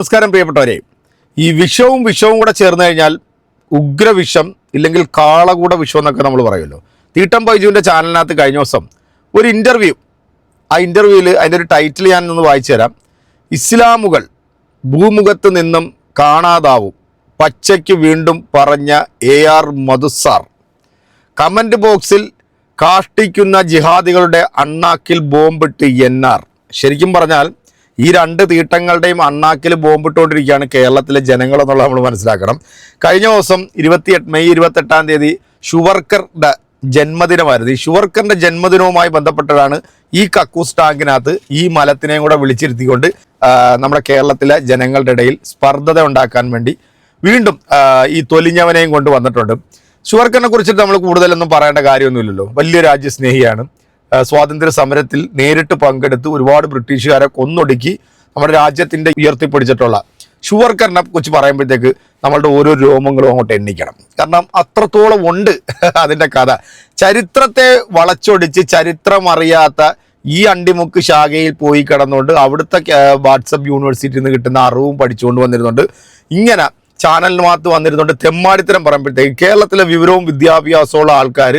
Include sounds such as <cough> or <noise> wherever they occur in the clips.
നമസ്കാരം പ്രിയപ്പെട്ടവരെ. ഈ വിഷവും വിഷവും കൂടെ ചേർന്ന് കഴിഞ്ഞാൽ ഉഗ്രവിഷം ഇല്ലെങ്കിൽ കാളകൂട വിഷം എന്നൊക്കെ നമ്മൾ പറയുമല്ലോ. തീട്ടം ബൈജുവിന്റെ ചാനലിനകത്ത് കഴിഞ്ഞ ദിവസം ഒരു ഇന്റർവ്യൂ ആ ഇന്റർവ്യൂവിൽ അതിന്റെ ഒരു ടൈറ്റിൽ ഞാൻ ഒന്ന് വായിച്ചു തരാം. ഇസ്ലാമുകൾ ഭൂമുഖത്ത് നിന്നും കാണാതാവും. പച്ചയ്ക്ക് വീണ്ടും പറഞ്ഞ എ ആർ മധുസാർ. കമന്റ് ബോക്സിൽ കാഷ്ടിക്കുന്ന ജിഹാദികളുടെ അണ്ണാക്കിൽ ബോംബിട്ട് എൻ ശരിക്കും പറഞ്ഞാൽ ഈ രണ്ട് തീട്ടങ്ങളുടെയും അണ്ണാക്കിൽ ബോംബിട്ടുകൊണ്ടിരിക്കുകയാണ് കേരളത്തിലെ ജനങ്ങൾ എന്നുള്ളത് നമ്മൾ മനസ്സിലാക്കണം. കഴിഞ്ഞ ദിവസം ഇരുപത്തിയെട്ട് മെയ് ഇരുപത്തെട്ടാം തീയതി ഷുവർക്കറുടെ ജന്മദിനമായിരുന്നു. ഈ ഷുവർക്കറിന്റെ ജന്മദിനവുമായി ബന്ധപ്പെട്ടതാണ് ഈ കക്കൂസ് ടാങ്കിനകത്ത് ഈ മലത്തിനെയും കൂടെ വിളിച്ചിരുത്തിക്കൊണ്ട് നമ്മുടെ കേരളത്തിലെ ജനങ്ങളുടെ ഇടയിൽ സ്പർദ്ധത ഉണ്ടാക്കാൻ വേണ്ടി വീണ്ടും ഈ തൊലിഞ്ഞവനെയും കൊണ്ട് വന്നിട്ടുണ്ട്. ഷുവർക്കറിനെ കുറിച്ചിട്ട് നമ്മൾ കൂടുതലൊന്നും പറയേണ്ട കാര്യമൊന്നുമില്ലല്ലോ. വലിയ രാജ്യസ്നേഹിയാണ്. സ്വാതന്ത്ര്യ സമരത്തിൽ നേരിട്ട് പങ്കെടുത്ത് ഒരുപാട് ബ്രിട്ടീഷുകാരെ കൊന്നൊടുക്കി നമ്മുടെ രാജ്യത്തിന്റെ ഉയർത്തിപ്പിടിച്ചിട്ടുള്ള ഷുവർക്കറിനെ കുറിച്ച് പറയുമ്പോഴത്തേക്ക് നമ്മളുടെ ഓരോ രോമങ്ങളും അങ്ങോട്ട് എണ്ണിക്കണം. കാരണം അത്രത്തോളം ഉണ്ട് <laughs> അതിന്റെ കഥ. ചരിത്രത്തെ വളച്ചൊടിച്ച് ചരിത്രം അറിയാത്ത ഈ അണ്ടിമുക്ക് ശാഖയിൽ പോയി കിടന്നുകൊണ്ട് അവിടുത്തെ വാട്സപ്പ് യൂണിവേഴ്സിറ്റിയിൽ നിന്ന് കിട്ടുന്ന അറിവും പഠിച്ചുകൊണ്ട് വന്നിരുന്നുണ്ട്. ഇങ്ങനെ ചാനലിനകത്ത് വന്നിരുന്നുണ്ട്. തെമ്മാടിത്തരം പറയുമ്പോഴത്തേക്ക് കേരളത്തിലെ വിവരവും വിദ്യാഭ്യാസമുള്ള ആൾക്കാർ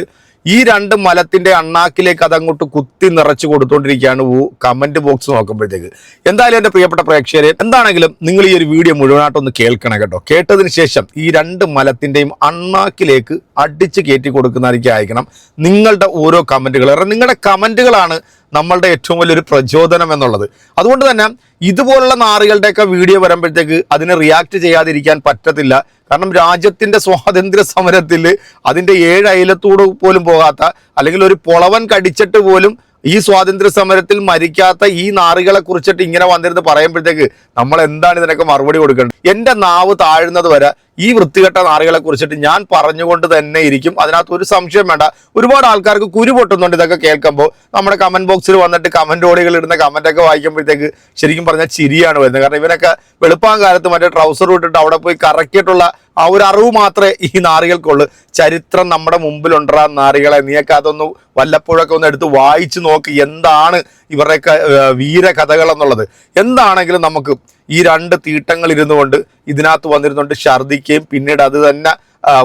ഈ രണ്ട് മലത്തിന്റെ അണ്ണാക്കിലേക്ക് അതങ്ങോട്ട് കുത്തി നിറച്ചു കൊടുത്തുകൊണ്ടിരിക്കുകയാണ് കമന്റ് ബോക്സ് നോക്കുമ്പോഴത്തേക്ക്. എന്തായാലും എന്റെ പ്രിയപ്പെട്ട പ്രേക്ഷകരെ എന്താണെങ്കിലും നിങ്ങൾ ഈ ഒരു വീഡിയോ മുഴുവനായിട്ടൊന്ന് കേൾക്കണം കേട്ടോ. കേട്ടതിന് ശേഷം ഈ രണ്ട് മലത്തിന്റെയും അണ്ണാക്കിലേക്ക് അടിച്ച് കയറ്റി കൊടുക്കുന്നതായിരിക്കും അയക്കണം നിങ്ങളുടെ ഓരോ കമന്റുകൾ നിങ്ങളുടെ കമന്റുകളാണ് നമ്മളുടെ ഏറ്റവും വലിയൊരു പ്രചോദനം എന്നുള്ളത്. അതുകൊണ്ട് തന്നെ ഇതുപോലുള്ള നാറുകളുടെയൊക്കെ വീഡിയോ വരുമ്പോഴത്തേക്ക് അതിനെ റിയാക്ട് ചെയ്യാതിരിക്കാൻ പറ്റത്തില്ല. കാരണം രാജ്യത്തിന്റെ സ്വാതന്ത്ര്യ സമരത്തിൽ അതിന്റെ ഏഴ് അയലത്തോട് പോലും പോകാത്ത അല്ലെങ്കിൽ ഒരു പൊളവൻ കടിച്ചിട്ട് പോലും ഈ സ്വാതന്ത്ര്യ സമരത്തിൽ മരിക്കാത്ത ഈ നാറുകളെ കുറിച്ചിട്ട് ഇങ്ങനെ വന്നിരുന്ന് പറയുമ്പോഴത്തേക്ക് നമ്മൾ എന്താണ് ഇതിനൊക്കെ മറുപടി കൊടുക്കേണ്ടത്? എന്റെ നാവ് താഴുന്നത് വരെ ഈ വൃത്തികെട്ട നാറുകളെ കുറിച്ചിട്ട് ഞാൻ പറഞ്ഞുകൊണ്ട് തന്നെ ഇരിക്കും. അതിനകത്ത് ഒരു സംശയം വേണ്ട. ഒരുപാട് ആൾക്കാർക്ക് കുരു പൊട്ടുന്നുണ്ട് ഇതൊക്കെ കേൾക്കുമ്പോൾ. നമ്മുടെ കമന്റ് ബോക്സിൽ വന്നിട്ട് കമന്റ് ഓടികൾ ഇടുന്ന കമന്റ് ഒക്കെ വായിക്കുമ്പോഴത്തേക്ക് ശരിക്കും പറഞ്ഞാൽ ചിരിയാണ് വരുന്നത്. കാരണം ഇവനൊക്കെ വെളുപ്പാൻ കാലത്ത് മറ്റേ ട്രൗസർ ഇട്ടിട്ട് അവിടെ പോയി കറക്കിയിട്ടുള്ള ആ ഒരു അറിവ് മാത്രമേ ഈ നാറികൾക്കുള്ളൂ. ചരിത്രം നമ്മുടെ മുമ്പിലുണ്ടാ നാറികളെ. നീയൊക്കെ അതൊന്ന് വല്ലപ്പോഴൊക്കെ ഒന്ന് എടുത്ത് വായിച്ചു നോക്ക്. എന്താണ് ഇവരുടെയൊക്കെ എന്നുള്ളത് എന്താണെങ്കിലും നമുക്ക് ഈ രണ്ട് തീട്ടങ്ങൾ ഇരുന്നു കൊണ്ട് ഇതിനകത്ത് വന്നിരുന്നുകൊണ്ട് ഛർദ്ദിക്കുകയും പിന്നീട് അത് തന്നെ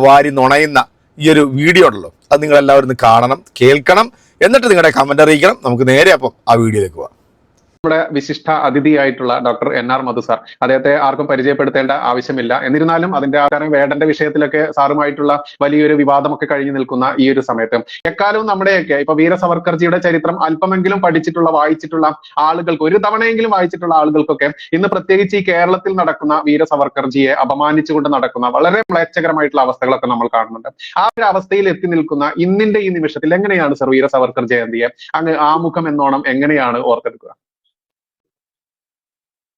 വാരി നുണയുന്ന ഈ ഒരു വീഡിയോ ഉണ്ടല്ലോ. അത് നിങ്ങളെല്ലാവരും കാണണം കേൾക്കണം. എന്നിട്ട് നിങ്ങളുടെ കമന്റ് അറിയിക്കണം. നമുക്ക് നേരെ അപ്പം ആ വീഡിയോയിലേക്ക് പോവാം. നമ്മുടെ വിശിഷ്ട അതിഥിയായിട്ടുള്ള doctor N R Madhu sir. അദ്ദേഹത്തെ ആർക്കും പരിചയപ്പെടുത്തേണ്ട ആവശ്യമില്ല. എന്നിരുന്നാലും അതിന്റെ കാരണം വേടന്റെ വിഷയത്തിലൊക്കെ സാറുമായിട്ടുള്ള വലിയൊരു വിവാദമൊക്കെ കഴിഞ്ഞു നിൽക്കുന്ന ഈ ഒരു സമയത്ത്. എക്കാലവും നമ്മുടെയൊക്കെ ഇപ്പൊ വീര സവർക്കർജിയുടെ ചരിത്രം അല്പമെങ്കിലും പഠിച്ചിട്ടുള്ള വായിച്ചിട്ടുള്ള ആളുകൾക്ക് ഒരു തവണയെങ്കിലും വായിച്ചിട്ടുള്ള ആളുകൾക്കൊക്കെ ഇന്ന് പ്രത്യേകിച്ച് ഈ കേരളത്തിൽ നടക്കുന്ന വീര സവർക്കർജിയെ അപമാനിച്ചുകൊണ്ട് നടക്കുന്ന വളരെ മ്ലേച്ഛകരമായിട്ടുള്ള അവസ്ഥകളൊക്കെ നമ്മൾ കാണുന്നുണ്ട്. ആ ഒരു അവസ്ഥയിൽ എത്തി നിൽക്കുന്ന ഇന്നിന്റെ ഈ നിമിഷത്തിൽ എങ്ങനെയാണ് സർ വീര സവർക്കർ ജയന്തിയെ അങ്ങ് ആമുഖം എന്നോണം എങ്ങനെയാണ് ഓർത്തെടുക്കുക?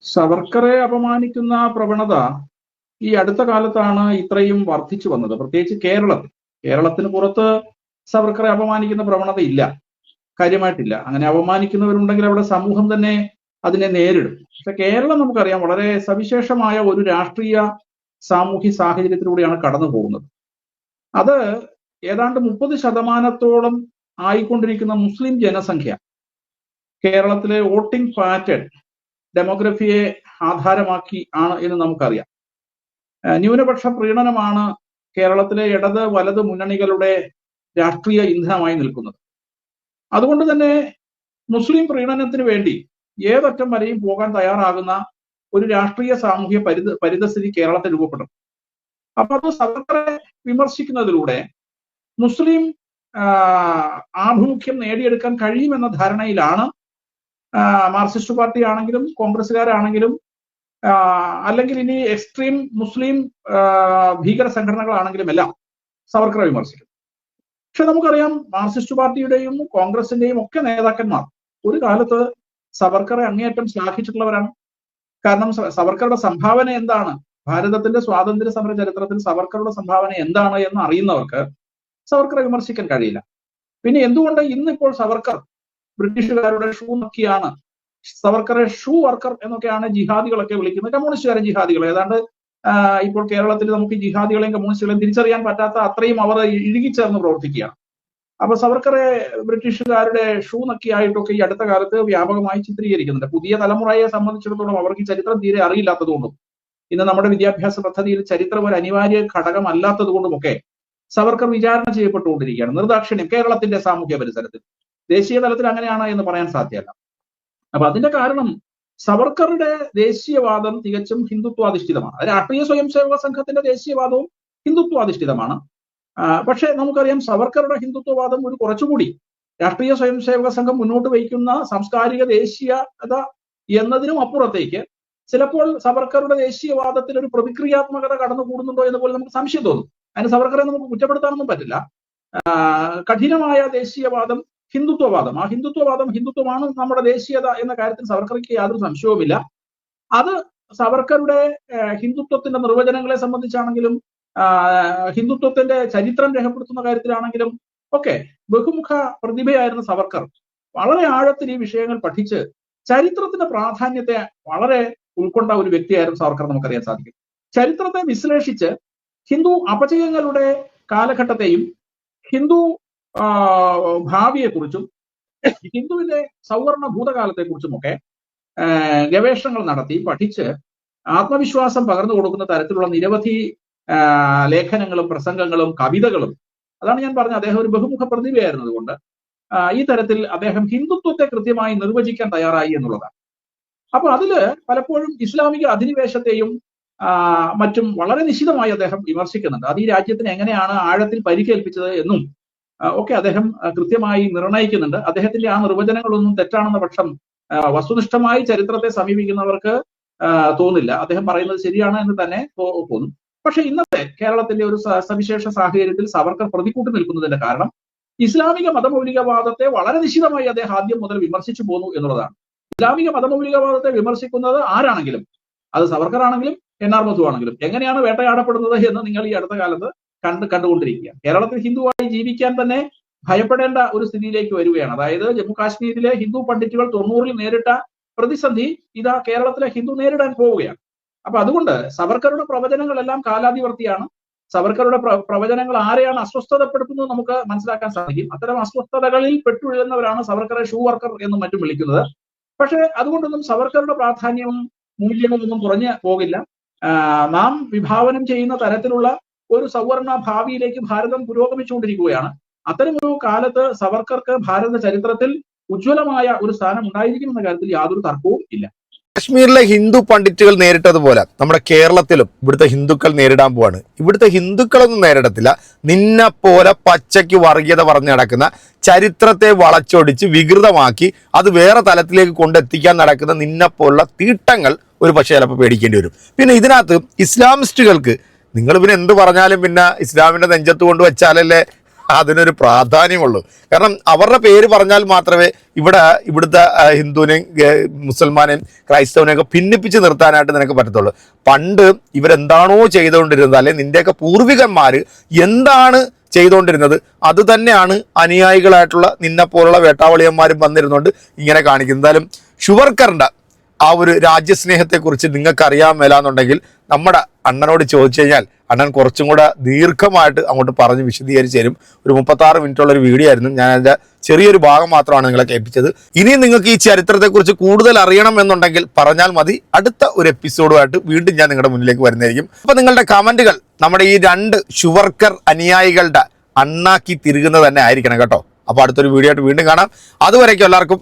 സവർക്കറെ അപമാനിക്കുന്ന പ്രവണത ഈ അടുത്ത കാലത്താണ് ഇത്രയും വർദ്ധിച്ചു വന്നത്. പ്രത്യേകിച്ച് കേരളത്തിൽ. കേരളത്തിന് പുറത്ത് സവർക്കറെ അപമാനിക്കുന്ന പ്രവണത ഇല്ല. കാര്യമായിട്ടില്ല. അങ്ങനെ അപമാനിക്കുന്നവരുണ്ടെങ്കിൽ അവിടെ സമൂഹം തന്നെ അതിനെ നേരിടും. പക്ഷെ കേരളം നമുക്കറിയാം വളരെ സവിശേഷമായ ഒരു രാഷ്ട്രീയ സാമൂഹ്യ സാഹചര്യത്തിലൂടെയാണ് കടന്നു പോകുന്നത്. അത് ഏതാണ്ട് മുപ്പത് ശതമാനത്തോളം ആയിക്കൊണ്ടിരിക്കുന്ന മുസ്ലിം ജനസംഖ്യ കേരളത്തിലെ വോട്ടിംഗ് പാറ്റേൺ ഡെമോഗ്രഫിയെ ആധാരമാക്കി ആണ് എന്ന് നമുക്കറിയാം. ന്യൂനപക്ഷ പ്രീണനമാണ് കേരളത്തിലെ ഇടത് വലത് മുന്നണികളുടെ രാഷ്ട്രീയ ഇന്ധനമായി നിൽക്കുന്നത്. അതുകൊണ്ട് തന്നെ മുസ്ലിം പ്രീണനത്തിന് വേണ്ടി ഏതൊറ്റം വരെയും പോകാൻ തയ്യാറാകുന്ന ഒരു രാഷ്ട്രീയ സാമൂഹ്യ പരിത പരിതസ്ഥിതി കേരളത്തിൽ രൂപപ്പെടും. അപ്പൊ അത് സർക്കാരെ വിമർശിക്കുന്നതിലൂടെ മുസ്ലിം ആഭിമുഖ്യം നേടിയെടുക്കാൻ കഴിയുമെന്ന ധാരണയിലാണ് മാർക്സിസ്റ്റ് പാർട്ടി ആണെങ്കിലും കോൺഗ്രസ്സുകാരാണെങ്കിലും അല്ലെങ്കിൽ ഇനി എക്സ്ട്രീം മുസ്ലിം ഭീകര സംഘടനകളാണെങ്കിലും എല്ലാം സവർക്കറെ വിമർശിക്കും പക്ഷെ നമുക്കറിയാം മാർക്സിസ്റ്റ് പാർട്ടിയുടെയും കോൺഗ്രസിന്റെയും ഒക്കെ നേതാക്കന്മാർ ഒരു കാലത്ത് സവർക്കറെ അങ്ങേയറ്റം ശ്ലാഘിച്ചിട്ടുള്ളവരാണ്. കാരണം സവർക്കറുടെ സംഭാവന എന്താണ്? ഭാരതത്തിന്റെ സ്വാതന്ത്ര്യ സമര ചരിത്രത്തിൽ സവർക്കറുടെ സംഭാവന എന്താണ് എന്ന് അറിയുന്നവർക്ക് സവർക്കറെ വിമർശിക്കാൻ കഴിയില്ല. പിന്നെ എന്തുകൊണ്ട് ഇന്നിപ്പോൾ സവർക്കർ ബ്രിട്ടീഷുകാരുടെ ഷൂ നക്കിയാണ്. സവർക്കറെ ഷൂ വർക്കർ എന്നൊക്കെയാണ് ജിഹാദികളൊക്കെ വിളിക്കുന്നത്. കമ്മ്യൂണിസ്റ്റുകാരെ ജിഹാദികൾ ഏതാണ്ട് ഇപ്പോൾ കേരളത്തിൽ നമുക്ക് ജിഹാദികളെയും കമ്മ്യൂണിസ്റ്റുകളെയും തിരിച്ചറിയാൻ പറ്റാത്ത അത്രയും അവർ ഇഴുകിച്ചേർന്ന് പ്രവർത്തിക്കുകയാണ്. അപ്പൊ സവർക്കറെ ബ്രിട്ടീഷുകാരുടെ ഷൂ നക്കിയായിട്ടൊക്കെ ഈ അടുത്ത കാലത്ത് വ്യാപകമായി ചിത്രീകരിക്കുന്നുണ്ട്. പുതിയ തലമുറയെ സംബന്ധിച്ചിടത്തോളം അവർക്ക് ചരിത്രം തീരെ അറിയില്ലാത്തതുകൊണ്ടും ഇന്ന് നമ്മുടെ വിദ്യാഭ്യാസ പദ്ധതിയിൽ ചരിത്രം ഒരു അനിവാര്യ ഘടകമല്ലാത്തത് കൊണ്ടുമൊക്കെ സവർക്കർ വിചാരണ ചെയ്യപ്പെട്ടുകൊണ്ടിരിക്കുകയാണ്. നിർദാക്ഷിണ്യം കേരളത്തിന്റെ സാമൂഹ്യ പരിസരത്തിൽ. ദേശീയ തലത്തിൽ അങ്ങനെയാണ് എന്ന് പറയാൻ സാധ്യമല്ല. അപ്പൊ അതിന്റെ കാരണം സവർക്കറുടെ ദേശീയവാദം തികച്ചും ഹിന്ദുത്വാധിഷ്ഠിതമാണ്. രാഷ്ട്രീയ സ്വയം സേവക സംഘത്തിന്റെ ദേശീയവാദവും ഹിന്ദുത്വാധിഷ്ഠിതമാണ്. പക്ഷേ നമുക്കറിയാം സവർക്കറുടെ ഹിന്ദുത്വവാദം ഒരു കുറച്ചുകൂടി രാഷ്ട്രീയ സ്വയം സേവക സംഘം മുന്നോട്ട് വയ്ക്കുന്ന സാംസ്കാരിക ദേശീയത എന്നതിനും അപ്പുറത്തേക്ക് ചിലപ്പോൾ സവർക്കറുടെ ദേശീയവാദത്തിൽ ഒരു പ്രതിക്രിയാത്മകത കടന്നുകൂടുന്നുണ്ടോ എന്ന് പോലും നമുക്ക് സംശയം തോന്നും. അതിന് സവർക്കറെ നമുക്ക് കുറ്റപ്പെടുത്താനൊന്നും പറ്റില്ല. കഠിനമായ ദേശീയവാദം ഹിന്ദുത്വവാദം. ആ ഹിന്ദുത്വവാദം ഹിന്ദുത്വമാണ് നമ്മുടെ ദേശീയത എന്ന കാര്യത്തിൽ സവർക്കർക്ക് യാതൊരു സംശയവുമില്ല. അത് സവർക്കറുടെ ഹിന്ദുത്വത്തിന്റെ നിർവചനങ്ങളെ സംബന്ധിച്ചാണെങ്കിലും ഹിന്ദുത്വത്തിന്റെ ചരിത്രം രേഖപ്പെടുത്തുന്ന കാര്യത്തിലാണെങ്കിലും ഒക്കെ ബഹുമുഖ പ്രതിഭയായിരുന്ന സവർക്കർ. വളരെ ആഴത്തിൽ ഈ വിഷയങ്ങൾ പഠിച്ച് ചരിത്രത്തിന്റെ പ്രാധാന്യത്തെ വളരെ ഉൾക്കൊണ്ട ഒരു വ്യക്തിയായിരുന്നു സവർക്കർ നമുക്കറിയാൻ സാധിക്കും. ചരിത്രത്തെ വിശ്ലേഷിച്ച് ഹിന്ദു അപചയങ്ങളുടെ കാലഘട്ടത്തെയും ഹിന്ദു ഭാവിയെക്കുറിച്ചും ഹിന്ദുവിന്റെ സൗവർണ ഭൂതകാലത്തെക്കുറിച്ചുമൊക്കെ കുറിച്ചുമൊക്കെ ഗവേഷണങ്ങൾ നടത്തി പഠിച്ച് ആത്മവിശ്വാസം പകർന്നു കൊടുക്കുന്ന തരത്തിലുള്ള നിരവധി ലേഖനങ്ങളും പ്രസംഗങ്ങളും കവിതകളും. അതാണ് ഞാൻ പറഞ്ഞത്. അദ്ദേഹം ഒരു ബഹുമുഖ പ്രതിഭയായിരുന്നതുകൊണ്ട് അതുകൊണ്ട്. ഈ തരത്തിൽ അദ്ദേഹം ഹിന്ദുത്വത്തെ കൃത്യമായി നിർവചിക്കാൻ തയ്യാറായി എന്നുള്ളതാണ്. അപ്പൊ അതിൽ പലപ്പോഴും ഇസ്ലാമിക അധിനിവേശത്തെയും മറ്റും വളരെ നിശിതമായി അദ്ദേഹം വിമർശിക്കുന്നുണ്ട്. അത് ഈ രാജ്യത്തിന് എങ്ങനെയാണ് ആഴത്തിൽ പരിക്കേൽപ്പിച്ചത് എന്നും ഒക്കെ അദ്ദേഹം കൃത്യമായി നിർണയിക്കുന്നുണ്ട്. അദ്ദേഹത്തിന്റെ ആ നിർവചനങ്ങളൊന്നും തെറ്റാണെന്ന പക്ഷം വസ്തുനിഷ്ഠമായി ചരിത്രത്തെ സമീപിക്കുന്നവർക്ക് തോന്നില്ല. അദ്ദേഹം പറയുന്നത് ശരിയാണ് എന്ന് തന്നെ തോന്നും. പക്ഷെ ഇന്നത്തെ കേരളത്തിന്റെ ഒരു സവിശേഷ സാഹചര്യത്തിൽ സവർക്കർ പ്രതിക്കൂട്ടി നിൽക്കുന്നതിന്റെ കാരണം ഇസ്ലാമിക മതമൗലികവാദത്തെ വളരെ നിശിതമായി അദ്ദേഹം ആദ്യം മുതൽ വിമർശിച്ചു പോന്നു എന്നുള്ളതാണ്. ഇസ്ലാമിക മതമൗലികവാദത്തെ വിമർശിക്കുന്നത് ആരാണെങ്കിലും അത് സവർക്കർ ആണെങ്കിലും എൻ ആർ മധു ആണെങ്കിലും എങ്ങനെയാണ് വേട്ടയാടപ്പെടുന്നത് എന്ന് നിങ്ങൾ ഈ അടുത്ത കാലത്ത് കണ്ട് കണ്ടുകൊണ്ടിരിക്കുക. കേരളത്തിൽ ഹിന്ദുവായി ജീവിക്കാൻ തന്നെ ഭയപ്പെടേണ്ട ഒരു സ്ഥിതിയിലേക്ക് വരികയാണ്. അതായത് ജമ്മു കാശ്മീരിലെ ഹിന്ദു പണ്ഡിറ്റുകൾ തൊണ്ണൂറിൽ നേരിട്ട പ്രതിസന്ധി ഇതാ കേരളത്തിലെ ഹിന്ദു നേരിടാൻ പോവുകയാണ്. അപ്പൊ അതുകൊണ്ട് സവർക്കറുടെ പ്രവചനങ്ങളെല്ലാം കാലാതിവർത്തിയാണ്. സവർക്കറുടെ പ്ര- പ്രവചനങ്ങൾ ആരെയാണ് അസ്വസ്ഥതപ്പെടുത്തുന്നത് നമുക്ക് മനസ്സിലാക്കാൻ സാധിക്കും. അത്തരം അസ്വസ്ഥതകളിൽ പെട്ടുവിഴുന്നവരാണ് സവർക്കറെ ഷൂ വർക്കർ എന്നും മറ്റും വിളിക്കുന്നത്. പക്ഷേ അതുകൊണ്ടൊന്നും സവർക്കറുടെ പ്രാധാന്യവും മൂല്യവും ഒന്നും കുറഞ്ഞു പോകില്ല. നാം വിഭാവനം ചെയ്യുന്ന തരത്തിലുള്ള ഒരു സവർണ ഭാവിയിലേക്ക് ഭാരതം പുരോഗമിച്ചുകൊണ്ടിരിക്കുകയാണ്. അത്തരമൊരു കാലത്ത് സവർക്കർക്ക് ഭാരത ചരിത്രത്തിൽ ഉജ്ജ്വലമായ ഒരു സ്ഥാനം ഉണ്ടായിരിക്കും എന്ന കാര്യത്തിൽ യാതൊരു തർക്കവും ഇല്ല. കാശ്മീരിലെ ഹിന്ദു പണ്ഡിറ്റുകൾ നേരിട്ടതുപോലെ നമ്മുടെ കേരളത്തിലും ഇവിടുത്തെ ഹിന്ദുക്കൾ നേരിടാൻ പോവാണ്. ഇവിടുത്തെ ഹിന്ദുക്കളൊന്നും നേരിടത്തില്ല. നിന്നെ പോലെ പച്ചയ്ക്ക് വർഗീയത പറഞ്ഞു നടക്കുന്ന ചരിത്രത്തെ വളച്ചൊടിച്ച് വികൃതമാക്കി അത് വേറെ തലത്തിലേക്ക് കൊണ്ടെത്തിക്കാൻ നടക്കുന്ന നിന്നെ പോലുള്ള തീട്ടങ്ങൾ ഒരു പക്ഷേ ചിലപ്പോൾ പേടിക്കേണ്ടി വരും. പിന്നെ ഇതിനകത്ത് ഇസ്ലാമിസ്റ്റുകൾക്ക് നിങ്ങൾ പിന്നെ എന്ത് പറഞ്ഞാലും പിന്നെ ഇസ്ലാമിന്റെ നെഞ്ചത്ത് കൊണ്ട് വെച്ചാലല്ലേ അതിനൊരു പ്രാധാന്യമുള്ളൂ. കാരണം അവരുടെ പേര് പറഞ്ഞാൽ മാത്രമേ ഇവിടെ ഇവിടുത്തെ ഹിന്ദുവിനെയും മുസൽമാനെയും ക്രൈസ്തവനെയും ഒക്കെ ഭിന്നിപ്പിച്ച് നിർത്താനായിട്ട് നിനക്ക് പറ്റത്തുള്ളൂ. പണ്ട് ഇവരെന്താണോ ചെയ്തുകൊണ്ടിരുന്നത് അല്ലെങ്കിൽ നിന്റെയൊക്കെ പൂർവികന്മാർ എന്താണ് ചെയ്തുകൊണ്ടിരുന്നത് അത് തന്നെയാണ് അനുയായികളായിട്ടുള്ള നിന്നെപ്പോലുള്ള വേട്ടാവളിയന്മാരും വന്നിരുന്നുകൊണ്ട് ഇങ്ങനെ കാണിക്കുന്നത്. എന്തായാലും ഷുവർക്കറിന്റെ ആ ഒരു രാജ്യസ്നേഹത്തെക്കുറിച്ച് നിങ്ങൾക്ക് അറിയാൻ മേലാന്നുണ്ടെങ്കിൽ നമ്മുടെ അണ്ണനോട് ചോദിച്ചു കഴിഞ്ഞാൽ അണ്ണൻ കുറച്ചും കൂടെ ദീർഘമായിട്ട് അങ്ങോട്ട് പറഞ്ഞ് വിശദീകരിച്ച് തരും. ഒരു മുപ്പത്താറ് മിനിറ്റുള്ള ഒരു വീഡിയോ ആയിരുന്നു. ഞാൻ അതിന്റെ ചെറിയൊരു ഭാഗം മാത്രമാണ് നിങ്ങളെ കേൾപ്പിച്ചത്. ഇനിയും നിങ്ങൾക്ക് ഈ ചരിത്രത്തെക്കുറിച്ച് കൂടുതൽ അറിയണം എന്നുണ്ടെങ്കിൽ പറഞ്ഞാൽ മതി. അടുത്ത ഒരു എപ്പിസോഡുമായിട്ട് വീണ്ടും ഞാൻ നിങ്ങളുടെ മുന്നിലേക്ക് വരുന്നതായിരിക്കും. അപ്പോൾ നിങ്ങളുടെ കമന്റുകൾ നമ്മുടെ ഈ രണ്ട് ഷുവർക്കർ അനുയായികളുടെ അണ്ണാക്കി തിരുകുന്നത് തന്നെ ആയിരിക്കണം കേട്ടോ. അപ്പോൾ അടുത്തൊരു വീഡിയോ ആയിട്ട് വീണ്ടും കാണാം. അതുവരേക്കും എല്ലാവർക്കും